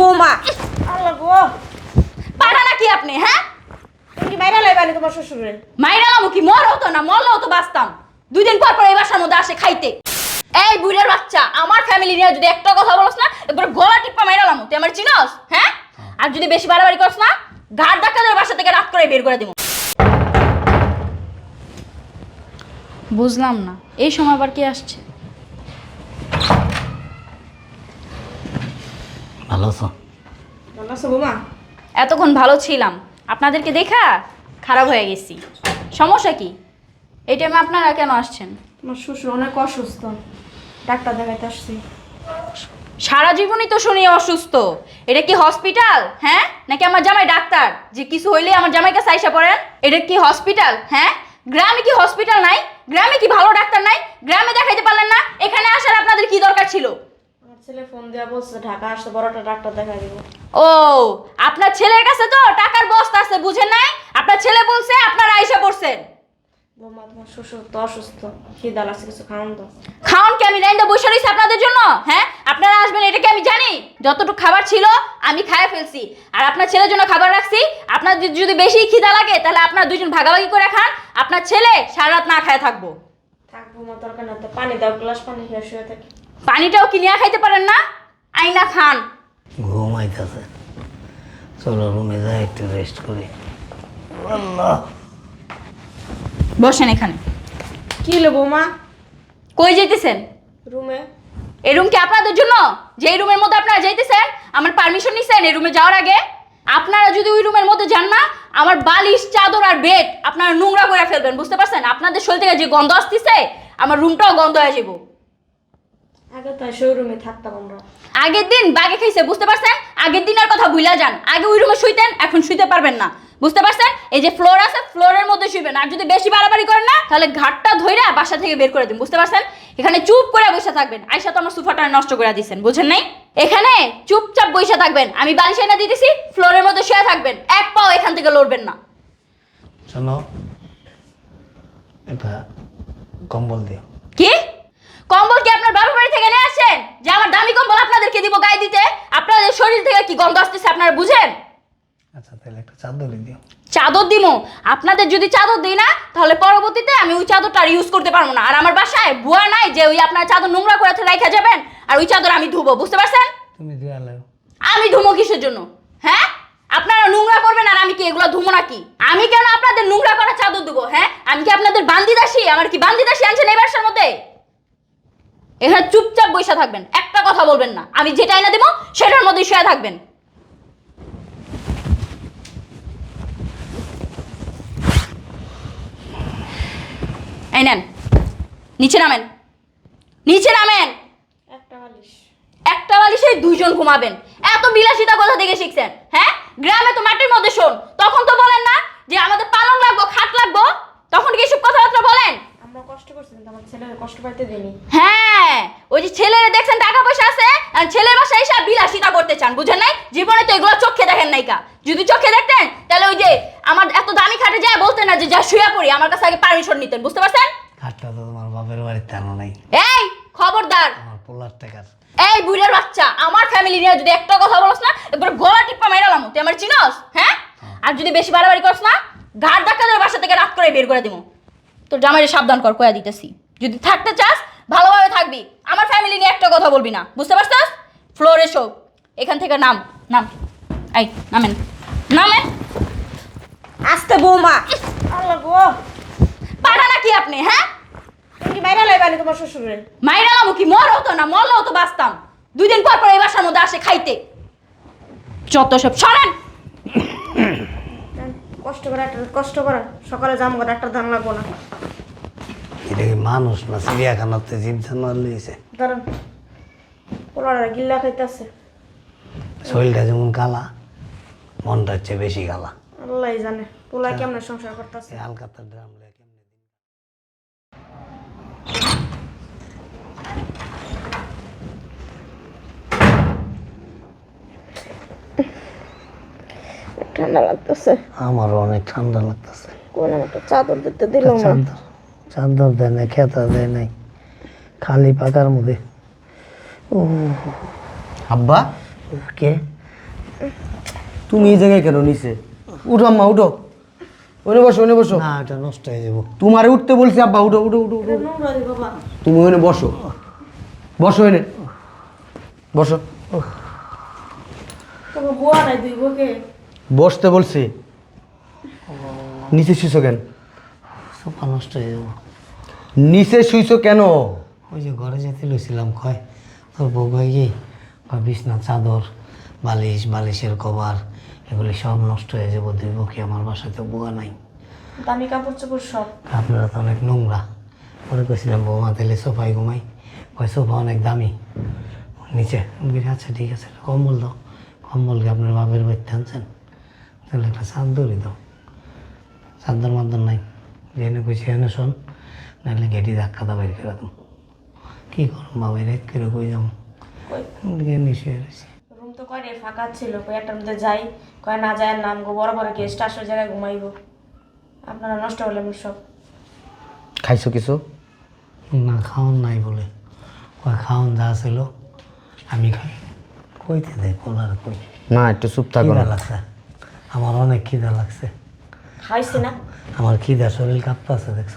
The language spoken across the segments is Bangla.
বৌমা। আল্লাহ গো। পারা নাকি আপনি হ্যাঁ? তুমি কি বাইরে লাইবানি তোমার শ্বশুরে? মাইরালাম কি? মরও তো না মরলেও তো বাঁচতাম। দুই দিন পর পর এই বাসার মধ্যে আসে খাইতে। এই বুড়ের বাচ্চা আমার ফ্যামিলি নিয়ে যদি একটা কথা বলস না এবার গলা টিপ্পা মাইরালাম তুই আমার চিনস হ্যাঁ? আর যদি বেশি বাড়াবাড়ি করস না ঘাট ধাক্কা দিয়ে বাসা থেকে রাত করে বের করে দিব বুঝলাম না এই সময় আবার কি আসছে? ভালো আছো? ভালো আছো বৌমা? এতক্ষণ ভালো ছিলাম। আপনাদেরকে দেখা খারাপ হয়ে গেছি। সমস্যা কি? এই টাইমে আপনারা কেন আসছেন? তোমার শ্বশুর অনেক অসুস্থ। ডাক্তার দেখাইতে আসছি। সারা জীবনই তো শুনি অসুস্থ। এটা কি হসপিটাল হ্যাঁ? নাকি আমার জামাই ডাক্তার? যে কিছু হইলে আমার জামাইকে সাইসা পড়েন এটা কি হসপিটাল হ্যাঁ? গ্রামে কি হসপিটাল নাই? গ্রামে কি ভালো ডাক্তার নাই? গ্রামে দেখাইতে পারলেন না? এখানে আসার আপনাদের কি দরকার ছিল? আমার ছেলে ফোন দেওয়া বলছে ঢাকা আসতে বড়টা ডাক্তার দেখাই দিব। ও আপনার ছেলের কাছে তো টাকার বস্তা আছে বুঝেন নাই? আপনার ছেলে বলছে আপনারা আইসা পড়ছেন। বৌমা তোমার শ্বশুর তো অসুস্থ খিদা লাগছে কিছু খাওয়ান তো খাওন কি আমি লাইনটা বসে রয়েছি আপনাদের জন্য? হ্যাঁ? আপনারা আসবেন এটা কি আমি জানি? যতটুকু খাবার ছিল আমি খাইয়ে ফেলছি। আর আপনার ছেলের জন্য খাবার রাখছি। আপনার যদি- বেশি খিদা লাগে তাহলে আপনার দুজন ভাগাভাগি করে খান। আপনার ছেলে সারা রাত না খায় থাকব। থাক বৌমা দরকার না তো পানি দাও গ্লাস পানি খেয়ে শুয়ে থাকি। পানিটাও কিনিয়া খাইতে পারেন না? আইনা খান। ঘুম আইতাছে চলো রুমে যাই একটু রেস্ট করি। আল্লাহ। বসেন এখানে। কি হলো বৌমা? কই যাইতেছেন? রুমে। এই রুম কি আপনাদের জন্য? যে এই রুমের মধ্যে আপনারা যাইতেছেন আমার পারমিশন নিছেন এই রুমে যাওয়ার আগে? আপনারা যদি ওই রুমের মধ্যে যান না আমার বালিশ চাদর আর বেড আপনারা নোংরা করে ফেলবেন বুঝতে পারছেন? আপনাদের শরীর থেকে যে গন্ধ আসতেছে আমার রুমটাও গন্ধ হয়ে যাব আগে তো শোরুমে থাকতাম আমরা। আগের দিন বাগে খাইছে বুঝতে পারছেন? আগের দিনের কথা ভুলা যান। আগে ওই রুমে শুইতেন এখন শুইতে পারবেন না। বুঝতে পারছেন? এই যে ফ্লোর আছে ফ্লোরের মধ্যে শুইবেন। আর যদি বেশি বাড়াবাড়ি করেন না তাহলে ঘাটটা ধইরা বাসা থেকে বের করে দিন। বুঝতে পারছেন? এখানে চুপ করে বসে থাকবেন। আইসা তো আমার সোফাটা নষ্ট করে দিয়েছেন বুঝেন নাই? এখানে চুপচাপ বসে থাকবেন। আমি বালিশ এনে দিতেছি ফ্লোরের মধ্যে শুয়ে থাকবেন। এক পাও এখান থেকে লড়বেন না। শোনো এটা কম্বল দিও। কি? কম্বল কি আপনার বাবার বাড়ি থেকে নিয়ে আসেন? যে আমার দামি কম্বল আপনাদেরকে দিব গায়ে দিতে। আপনাদের শরীর থেকে কি গন্ধ আসতেছে আপনারা বুঝেন? আচ্ছা তাহলে একটা চাদরই দিও। চাদর দিমো। আপনাদের যদি চাদর দিই না তাহলে পরবর্তীতে আমি ওই চাদরটা আর ইউজ করতে পারব না। আর আমার বাসায় বুয়া নাই যে ওই আপনার চাদর নোংরা করে রাখা যাবেন আর ওই চাদর আমি ধুবো বুঝতে পারছেন? তুমি আমি ধুমো কিসের জন্য? হ্যাঁ? আপনারা নোংরা করবেন আর আমি কি এগুলো ধুমো নাকি? আমি কেন আপনাদের নোংরা করা চাদর দেবো হ্যাঁ? আমি কি আপনাদের বান্দি দাসী আমার কি বান্দি দাসী আনছেন এই বাসার মধ্যে? এখানে চুপচাপ বসে থাকবেন একটা কথা বলবেন না। আমি যেটা এনে দেবো সেটার মধ্যে শুয়ে থাকবেন। এই নেন নিচে নামেন নিচে নামেন। একটা বালিশ। একটা বালিশে দুইজন ঘুমাবেন। এত বিলাসিতা কোথা থেকে শিখছেন হ্যাঁ? গ্রামে তো মাটির মধ্যে শোন তখন তো বলেন না যে আমাদের পালং লাগবো খাট লাগবো তখন কি এসব কথাবার্তা বলেন? আমরা কষ্ট করছি আমার ছেলের কষ্ট পাইতে দিইনি হ্যাঁ ওই যে ছেলেরা দেখছেন টাকা পয়সা আছে আর ছেলের বাসায় এসে বিলাসিতা করতে চান বুঝেন নাই? জীবনে তো এগুলো চোখে দেখেন নাই যদি চোখে দেখতেন তাহলে ওই যে আমার এত দামি খাটে যায় বলতেন না যে যা শুয়ে পড়ি আমার কাছে আগে পারমিশন নিতেন বুঝতে পারছেন? খাটটা তো তোমার বাপের বাড়িতে আনো নাই। এই খবরদার। আমার পোলার টাকার এই বুড়ের বাচ্চা আমার ফ্যামিলি নিয়ে যদি একটা কথা বলস না এবার গলা টিপ্পা মেরালাম তুই আমার চিনস? হ্যাঁ? আর যদি বেশি বাড়াবাড়ি করস না ঘাট দিয়ে বাসা থেকে রাত করে বের করে দিব তোর জামাইরে সাবধান কর কয়া দিতেছি। যদি থাকতে চাস ভালোভাবে থাকবি। আমার ফ্যামিলি নিয়ে একটা কথা বলবি না। বুঝতে পারছিস? ফ্লোরে শো এখান থেকে নাম নাম। এই নামেন। নামেন। আসতে বৌমা। আল্লাহ গো। পারা নাকি আপনি হ্যাঁ? তুমি কি বাইরে লাইবানি তোমার শ্বশুরে? মাইরালাম কি? মরও তো না মরলেও তো বাঁচতাম। দুই দিন পর পর এই বাসার মধ্যে আসে খাইতে। যত সব সরেন! কষ্ট করে কষ্ট করে। সকালে জাম করে একটা ধান লাগবো না। কি মানুষ না চিড়িয়াখানাতে জীব জানোয়ার লইছে পোলারা গিল্লা খাইতেছে। শরীরটা যেমন কালা মনটা হচ্ছে বেশি কালা। আল্লাহ জানে পোলা কেমনে সংসার করতেছে। এই হালকাতার ড্রাম লইয়া কেমনে দিন। ঠান্ডা লাগতেছে। আমারও অনেক ঠান্ডা লাগতেছে। কোন একটা চাদর দিতে দিল না চাদর দেয় নাই খেতা দেয় নাই খালি পাকার মধ্যে। ও আব্বা? কে? তুমি এই জায়গায় কেন নিচে উঠো আম্মা উঠো। ওনে বসো ওনে বসো। না এটা নষ্ট হয়ে যাব। তোমারে উঠতে বলছি আব্বা উঠো উঠো উঠো উঠো। তুমি ওনে বসো। বসো এনে। বসো। বসতে বলছি। নিচে শুইছো কেন? সোফা নষ্ট হয়ে যাব। নিচে শুইছো কেন? ওই যে ঘরে যেতে লইছিলাম কয়? তোর বউ কয় কি? বিছনা চাদর বালিশ বালিশের কভার এগুলি সব নষ্ট হয়ে যাব দুই বউকে আমার বাসাতে বুয়া নাই। দামি কাপড় চোপড় সব। আপনারা তো অনেক নোংরা। পরে কইছিলাম বৌমা তাহলে সোফায় ঘুমাই। কয় সোফা অনেক দামি। নিচে বলি, আচ্ছা ঠিক আছে কম্বল দাও। কম্বল কি আপনার বাপের বাড়িতে আনছেন। তাহলে একটা চাদরই দাও। চাদর মাদর নাই। জেনে কইছি এনে শোন নাহলে গেটি ধাক্কা দা বাইর করে দাও। কী করুন বাবা রেট করে কই যাব? কই? নিচে রুম তো কয় রে ফাঁকা ছিল কই একটা মধ্যে যাই। কয় না যায় নাম গো বড় বড় গেস্ট আসো জায়গায় ঘুমাইবো। আপনারা নষ্ট হলেন সব। খাইছো কিছু? না খাওয়ান নাই বলে। কয় খাওয়ান যা ছিল আমি খাই। কইতে দেয় পোলার কই। না একটু চুপ থাকো লাগছে। আমার অনেক খিদা লাগছে। খাইছি না? আমার খিদা শরীর কাঁপতেছে দেখছ?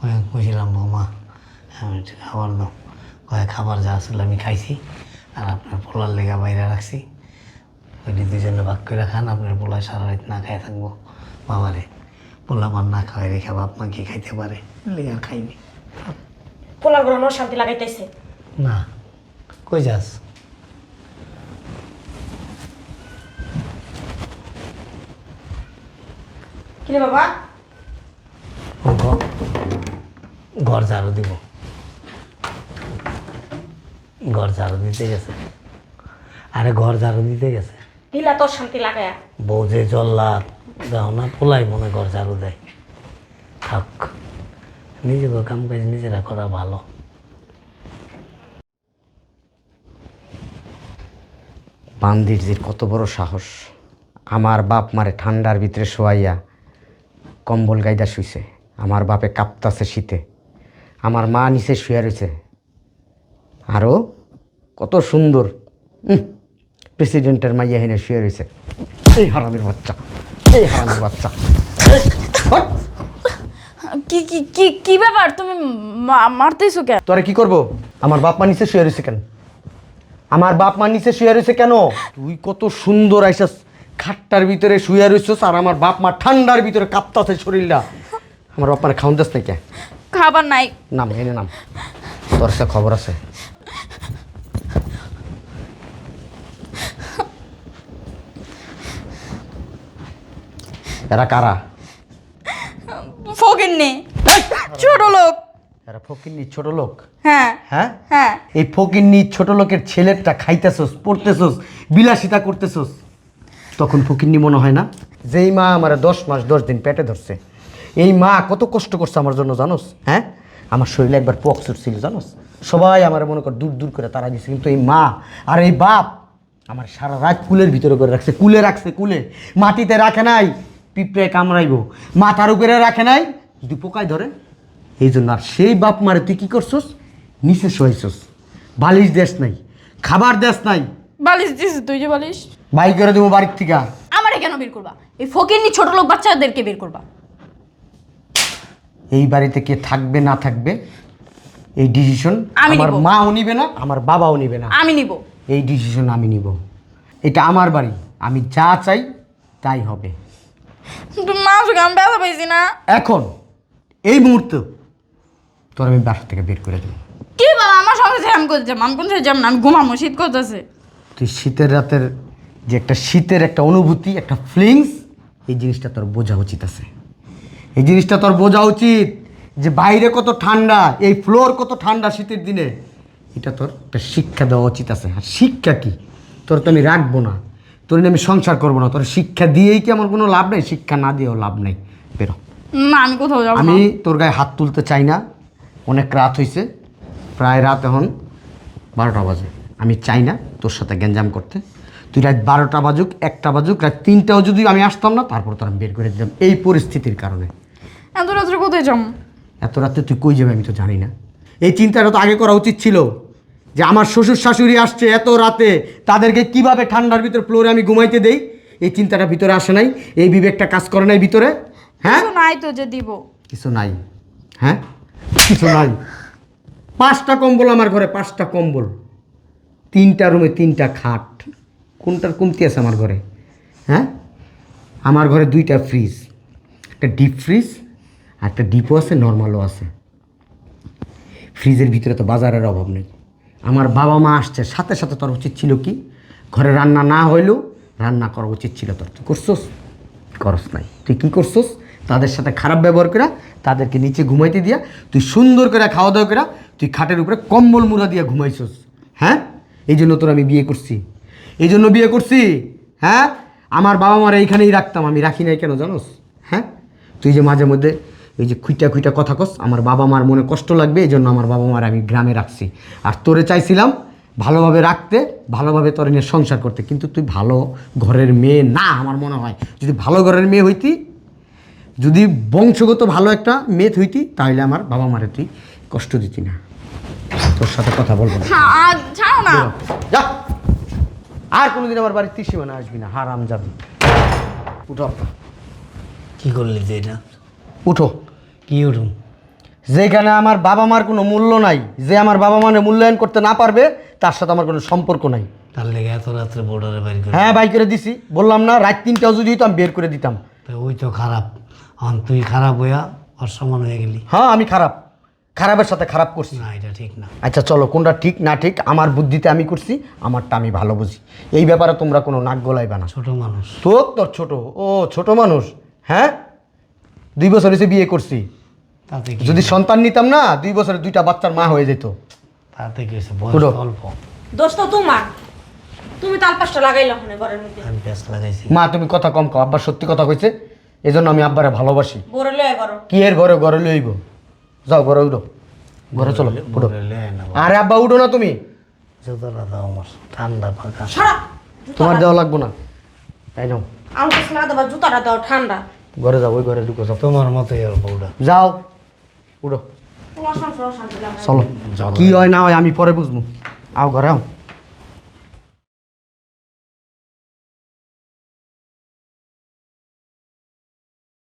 কয়েক বসিলাম বৌমা আমি একটু খাবার দাও কয়েক খাবার যা আসলে আমি খাইছি আর আপনার পোলার লেগা বাইরে রাখছি। ওইটি দুজনে ভাগ করে খান আপনার পোলায় সারা রাত না খাই থাকব। বাবারে পোলা আমার না খাওয়াই রেখে বাপ মা কি খাইতে পারে? লেগা খাইনি। পোলার ঘরে শান্তি লাগাইতেছে। না। কই যাস? কিরে বাবা? ঘর- ঝাড়ু দিব। ঘর ঝাড়ু দিতে গেছে। আরে ঘর ঝাড়ু দিতে গেছে। ঢিলা তোর শান্তি লাগায়া। বউ যে জল্লা দাও না পোলাই মনে ঘর ঝাড়ু দেয়। থাক নিজে কাম কাজ নিজেরা করা ভালো। বান্দির যে কত বড় সাহস। আমার বাপ মারে ঠান্ডার ভিতরে শোয়াইয়া কম্বল গাইদা শুইছে। আমার বাপে কাঁপতাছে শীতে। আমার মা নিচে শুয়ে রয়েছে। আরও কত সুন্দর। প্রেসিডেন্টের মাইয়া হেনে শুয়ে রয়েছে। এই হারামের বাচ্চা এই হারামের বাচ্চা। কি কি কি কি ব্যাপার? তুমি মারতেছো কেন? তোরে কি করব? আমার বাপ মা নিচে শুয়ে রয়েছে কেন? আমার বাপ মা নিচে শুয়ে রয়েছে কেন? তুই কত সুন্দর আইসাস। খাটটার ভিতরে শুয়ে রয়েছিস আর আমার বাপ মা ঠান্ডার ভিতরে কাঁপতাছে শরীরটা। আমার বাপ মারে খাওয়ান যাস না কে? খাবার নাই। নাম এনে নাম। তোর একটা খবর আছে? এরা কারা? ফকির নেই ছোট লোক। এরা ফকিন্নি ছোট লোক? হ্যাঁ। হ্যাঁ? হ্যাঁ। এই ফকিন্নি ছোট লোকের ছেলেরটা খাইতেছস পড়তেছস বিলাসিতা করতেছস। তখন ফকিন্নি মনে হয় না? যেই মা আমার দশ মাস দশ দিন পেটে ধরছে। এই মা কত কষ্ট করছে আমার জন্য জানোস? হ্যাঁ? আমার শরীরে একবার পক্স ছিল জানোস? সবাই আমার মনে কর দূর দূর করে তারা দিচ্ছে কিন্তু এই মা আর এই বাপ আমার সারা রাত কুলের ভিতরে করে রাখছে কুলে রাখছে কুলে। মাটিতে রাখে নাই পিঁপড়ে কামড়াইব। মাথার উপরে রাখে নাই যদি পোকায় ধরে। এই জন্য আর সেই বাপ মারে তুই কী করছস? নিচে শোয়াইছস। বালিশ দেশ নাই খাবার দেশ নাই। বালিশ দিস তুই যে বালিশ। বাই করে দেবো বাড়ির থেকে। আমারে কেন বের করবা? এই ফকির নি ছোট লোক বাচ্চাদেরকে বের করবা। এই বাড়িতে কে থাকবে না থাকবে এই ডিসিশন আমি আমার নিবো। মাও নিবে না আমার বাবাও নিবে না। আমি নিব। এই ডিসিশন আমি নিব। এটা আমার বাড়ি। আমি যা চাই তাই হবে। তুমি মা আমি ব্যথা পাইছি না। এখন এই মুহূর্তে তোর আমি বাসা থেকে বের করে দেবো। কি বাবা আমার সঙ্গে যে আমি করতে আমি কোন সাইড যাব না আমি ঘুমাবো শীত করতেছে। তুই শীতের রাতের যে একটা শীতের একটা অনুভূতি একটা ফিলিংস এই জিনিসটা তোর বোঝা উচিত আছে। এই জিনিসটা তোর বোঝা উচিত যে বাইরে কত ঠান্ডা এই ফ্লোর কত ঠান্ডা শীতের দিনে। এটা তোর একটা শিক্ষা দেওয়া উচিত আছে। আর শিক্ষা কি? তোর তো আমি রাখব না। তোর আমি সংসার করব না। তোর শিক্ষা দিয়েই কি আমার কোনো লাভ নেই? শিক্ষা না দিয়েও লাভ নেই। বেরো। না আমি কোথাও যাব আমি তোর গায়ে হাত তুলতে চাই না। অনেক রাত হয়েছে প্রায় রাত এখন বারোটা বাজে। আমি চাই না তোর সাথে গ্যাঞ্জাম করতে। তুই রাত বারোটা বাজুক একটা বাজুক রাত তিনটাও যদি আমি আসতাম না তারপর তোর আমি বের করে দিতাম এই পরিস্থিতির কারণে। এত রাত্রে কোথায় যাব? এত রাতে তুই কই যাবে আমি তো জানি না। এই চিন্তাটা তো আগে করা উচিত ছিল যে আমার শ্বশুর শাশুড়ি আসছে এত রাতে তাদেরকে কীভাবে ঠান্ডার ভিতরে ফ্লোরে আমি ঘুমাইতে দেই? এই চিন্তাটা ভিতরে আসে নাই এই বিবেকটা কাজ করে নাই ভিতরে হ্যাঁ? নাই তো যে দিব। কিছু নাই হ্যাঁ? কিছু নাই। পাঁচটা কম্বল আমার ঘরে পাঁচটা কম্বল। তিনটা রুমে তিনটা খাট। কোনটার কমতি আছে আমার ঘরে? হ্যাঁ? আমার ঘরে দুইটা ফ্রিজ একটা ডিপ ফ্রিজ আর একটা ডিপও আছে নর্মালও আছে। ফ্রিজের ভিতরে তো বাজারের অভাব নেই। আমার বাবা মা আসছে, সাথে সাথে তোর উচিত ছিল কি? ঘরে রান্না না হইলেও রান্না করা উচিত ছিল তোর। তুই করছোস? করস নাই। তুই কী করছোস? তাদের সাথে খারাপ ব্যবহার করা তাদেরকে নিচে ঘুমাইতে দিয়া তুই সুন্দর করে খাওয়া দাওয়া করা তুই খাটের উপরে কম্বল মুড়া দিয়া ঘুমাইছস। হ্যাঁ? এই জন্য তোর আমি বিয়ে করছি। এই জন্য বিয়ে করছি। হ্যাঁ? আমার বাবা মারা এইখানেই রাখতাম। আমি রাখি নাই কেন জানোস? হ্যাঁ? তুই যে মাঝে মধ্যে এই যে খুইটা খুইটা কথা কস আমার বাবা মার মনে কষ্ট লাগবে এই জন্য আমার বাবা মার আমি গ্রামে রাখছি। আর তোরে চাইছিলাম ভালোভাবে রাখতে ভালোভাবে তোর নিয়ে সংসার করতে। কিন্তু তুই ভালো ঘরের মেয়ে না আমার মনে হয়। যদি ভালো ঘরের মেয়ে হইতি যদি বংশগত ভালো একটা মেয়ে হইতি তাহলে আমার বাবা মারে তুই কষ্ট দিতি না। তোর সাথে কথা বলব না। হ্যাঁ না। যা। আর কোনোদিন আমার বাড়ির ত্রিসীমানা আসবি না। হারাম যাবি উঠো। কি করলি যে এটা? উঠো। কি উঠুন যেখানে আমার বাবা মার কোনো মূল্য নাই যে আমার বাবা মানে মূল্যায়ন করতে না পারবে তার সাথে আমার কোনো সম্পর্ক নাই। তার লেগে এত রাত্রে বোর্ডারে বাড়ি করে হ্যাঁ বাই করে দিছি। বললাম না রাত তিনটাও যদি হইতো আমি বের করে দিতাম। তো ওই তো খারাপ। এখন তুই খারাপ হইয়া অসমান হয়ে গেলি। হ্যাঁ আমি খারাপ। খারাপের সাথে খারাপ করছি। না এটা ঠিক না। আচ্ছা চলো কোনটা ঠিক না ঠিক আমার বুদ্ধিতে আমি করছি আমারটা আমি ভালো বুঝি। এই ব্যাপারে তোমরা কোনো নাক গলাইবে না। ছোট মানুষ। তোর তোর ছোট ও ছোট মানুষ হ্যাঁ? দুই বছর এসে বিয়ে করছি। তাতে কি যদি সন্তান নিতাম না দুই বছরে দুইটা বাচ্চার মা হয়ে যেত। তাতে কি হয়েছে? অল্প। দোষ তো তোমার? তুমি তাল পাঁচটা লাগাইলো ওখানে ঘরের মধ্যে। আমি পেঁচ লাগাইছি। মা তুমি কথা কম কও আব্বার সত্যি কথা কইছে এই জন্য আমি আব্বারে ভালোবাসি। বড় লয়ে করো কি এর ঘরে ঘরে লইব? যাও ঘরে উঠো। ঘরে চলো উঠো। আরে আব্বা উঠো না তুমি। জুতোটা দাও আমার ঠান্ডা তোমার দেওয়া লাগবো না। তাই নাও। আমার কাছে না দেবা জুতাটা দাও ঠান্ডা। ঘরে যাও ওই ঘরে ঢুকো যাও। তোমার মতোই আর বউটা। যাও উঠো। চলো। কি হয় না হয় আমি পরে বুঝব। আও ঘরে আও।